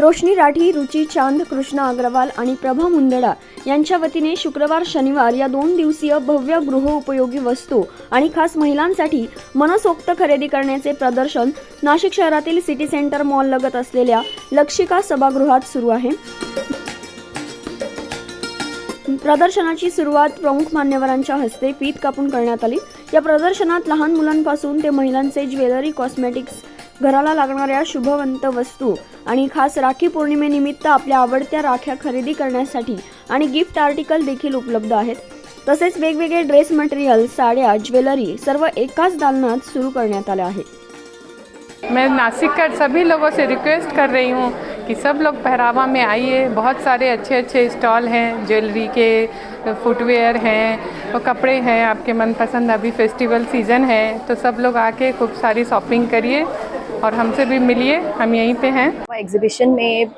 रोशनी राठी रुची चांद कृष्णा अग्रवाल आणि प्रभा मुंदडा यांच्या वतीने शुक्रवार शनिवार या दोन दिवसीय भव्य गृहोपयोगी वस्तू आणि खास महिलांसाठी मनसोक्त खरेदी करण्याचे प्रदर्शन नाशिक शहरातील सिटी सेंटर मॉल लगत असलेल्या लक्षिका सभागृहात सुरू आहे. प्रदर्शनाची सुरुवात प्रमुख मान्यवरांच्या हस्ते पीत कापून करण्यात आली. या प्रदर्शनात लहान मुलांपासून ते महिलांचे ज्वेलरी कॉस्मेटिक्स घराला लागणाऱ्या शुभवंत वस्तू आणि खास राखी पौर्णिमेनिमित्त आपल्या आवडत्या राख्या खरेदी करण्यासाठी आणि गिफ्ट आर्टिकल देखील उपलब्ध आहेत. तसेच वेगवेगळे ड्रेस मटेरियल साड्या ज्वेलरी सर्व एकाच दालनात सुरू करण्यात आले आहे. मैं नासिक का सभी लोगों से रिक्वेस्ट कर रही हूँ कि सब लोग पहरावा में आइए। बहुत सारे अच्छे अच्छे स्टॉल हैं ज्वेलरी के फुटवेयर हैं और कपड़े हैं आपके मनपसंद अभी फेस्टिवल सीज़न है तो सब लोग आके खूब सारी शॉपिंग करिए। और हमसे भी मिलिए, हम यहीं पे हैं। एग्जीबिशन में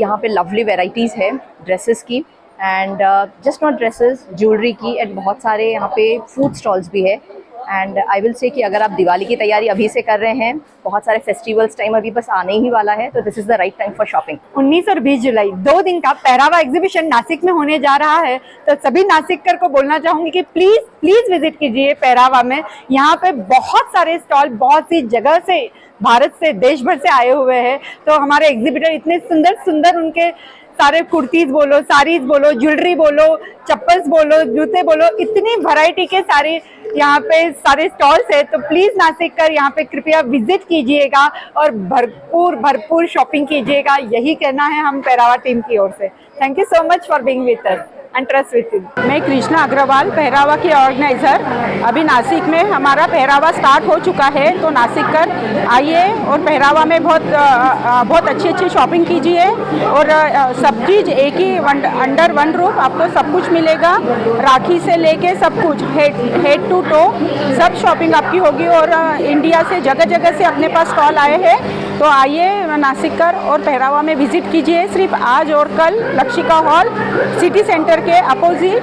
यहाँ पे लवली वेराइटीज़ है ड्रेसेस की and just not dresses jewellery की एंड बहुत सारे यहाँ पे फ़ूड स्टॉल्स भी है। एंड आई विल से कि अगर आप दिवाली की तैयारी अभी से कर रहे हैं, बहुत सारे फेस्टिवल्स टाइम अभी बस आने ही वाला है तो this is the right time for shopping 19 और 20 जुलाई, दो दिन का पहरावा एग्जीबिशन नासिक में होने जा रहा है। तो सभी नासिककर को बोलना चाहूँगी कि प्लीज़ प्लीज़ विज़िट कीजिए पहरावा में। यहाँ पे बहुत सारे स्टॉल बहुत सी जगह से, भारत से देश भर से आए हुए हैं। तो हमारे एग्जीबिटर इतने सुंदर सुंदर उनके सारे कुर्तीज बोलो साड़ीज बोलो ज्वेलरी बोलो, चप्पल्स बोलो, जूते बोलो, इतनी वैरायटी के सारे यहाँ पे सारे स्टॉल्स है तो प्लीज़ नासिक कर यहाँ पे कृपया विज़िट कीजिएगा और भरपूर भरपूर शॉपिंग कीजिएगा। यही कहना है हम पैरावा टीम की ओर से। Thank you so much for being with us and trust with you मैं कृष्णा अग्रवाल, पहरावा की ऑर्गेनाइजर अभी नासिक में हमारा पहरावा स्टार्ट हो चुका है तो नासिक कर आइए और पहरावा में बहुत बहुत अच्छी अच्छी शॉपिंग कीजिए और सब चीज़ एक ही अंडर वन रूफ आपको सब कुछ मिलेगा। राखी से लेके सब कुछ हेड हेड टू टो सब शॉपिंग आपकी होगी और इंडिया से जगह जगह से अपने पास स्टॉल आए हैं। तो आइए नासिक कर और पहरावा में विज़िट कीजिए। सिर्फ़ आज और कल लक्षिका हॉल सिटी सेंटर के अपोजिट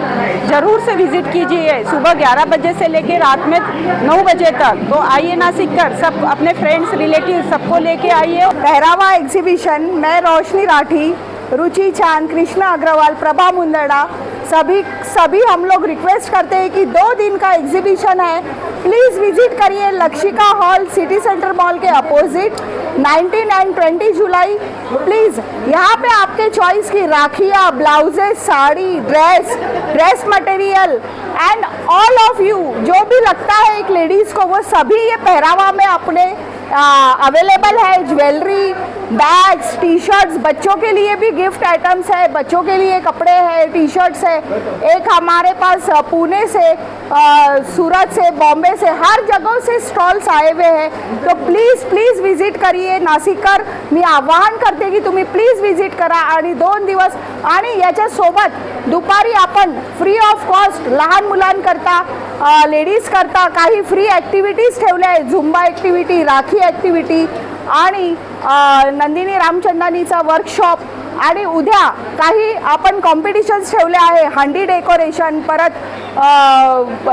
ज़रूर से विज़िट कीजिए। सुबह 11 बजे से लेके रात में 9 बजे तक। तो आइए नासिक कर सब अपने फ्रेंड्स रिलेटिव सबको लेके आइए। पहरावा एग्जीबिशन मैं रोशनी राठी, रुचि चाँद, कृष्णा अग्रवाल, प्रभा मुंदड़ा, सभी सभी हम लोग रिक्वेस्ट करते हैं कि दो दिन का एग्जीबिशन है। प्लीज़ विज़िट करिए Lakshika hall city centre mall K opposite 19 and 20 जुलाई प्लीज़ यहाँ पे आपके चॉइस की राखिया ब्लाउजे sari dress dress material and all of you जो भी लगता है एक लेडीज़ को, वो सभी ये पहरावा में अपने अवेलेबल है ज्वेलरी बैग्स टी शर्ट्स बच्चों के लिए भी गिफ्ट आइटम्स है बच्चों के लिए कपड़े हैं टी शर्ट्स है। एक हमारे पास पुणे से सूरत से बॉम्बे से हर जगह से स्टॉल्स आए हुए हैं। तो प्लीज प्लीज विजिट करिए। नाशिककर मी आवाहन करते की तुम्ही प्लीज विजिट करा आणि दोन दिवस आणि याच्यासोबत दुपारी आपण फ्री ऑफ कॉस्ट लहान मुलांकरता लेडीज करता काही फ्री ॲक्टिव्हिटीज ठेवल्या आहेत. झुंबा ॲक्टिव्हिटी राखी ॲक्टिव्हिटी आणि नंदिनी रामचंदानीचा वर्कशॉप आणि उद्या काही आपण कॉम्पिटिशन्स ठेवले आहे हंडी डेकोरेशन परत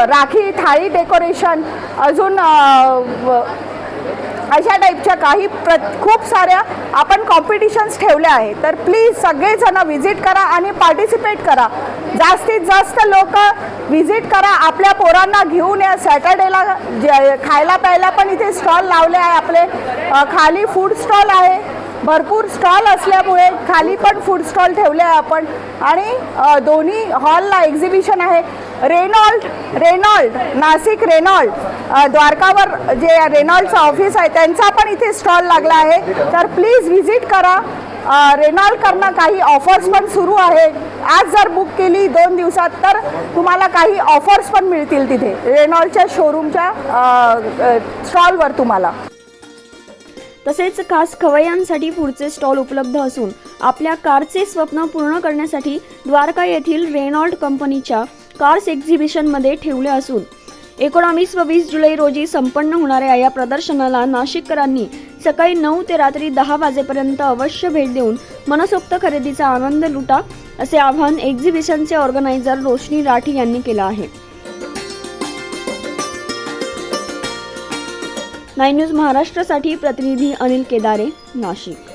राखी थाळी डेकोरेशन अजून व- अशा टाईपच्या काही प्र खूप साऱ्या आपण कॉम्पिटिशन्स ठेवल्या आहे तर प्लीज सगळेजणं व्हिजिट करा आणि पार्टिसिपेट करा. जास्तीत जास्त लोक व्हिजिट करा आपल्या पोरांना घेऊन या. सॅटर्डेला खायला प्यायला पण इथे स्टॉल लावले आहे आपले. खाली फूड स्टॉल आहे. भरपूर स्टॉल असल्यामुळे खाली पण फूड स्टॉल ठेवले आहे आपण. आणि दोन्ही हॉलला एक्झिबिशन आहे. Renault Renault Nashik Renault. द्वारकावर जे रेनॉल्डचं ऑफिस आहे त्यांचा पण इथे स्टॉल लागला आहे. तर प्लीज व्हिजिट करा. रेनॉल्डकडनं काही ऑफर्स पण सुरू आहे आज जर बुक केली दोन दिवसात तर तुम्हाला काही ऑफर्स पण मिळतील तिथे. रेनॉल्डच्या शोरूमच्या स्टॉलवर तुम्हाला. तसेच खास खवय्यांसाठी पुढचे स्टॉल उपलब्ध असून आपल्या कारचे स्वप्न पूर्ण करण्यासाठी द्वारका येथील रेनॉल्ड कंपनीच्या कार्स एक्झिबिशनमध्ये ठेवले असून एकोणावीस व वीस जुलै रोजी संपन्न होणाऱ्या या प्रदर्शनाला नाशिककरांनी सकाळी नऊ ते रात्री दहा वाजेपर्यंत अवश्य भेट देऊन मनसोक्त खरेदीचा आनंद लुटा असे आवाहन एक्झिबिशनचे ऑर्गनायझर रोशनी राठी यांनी केलं आहे. नाईन न्यूज महाराष्ट्रासाठी प्रतिनिधी अनिल केदारे नाशिक.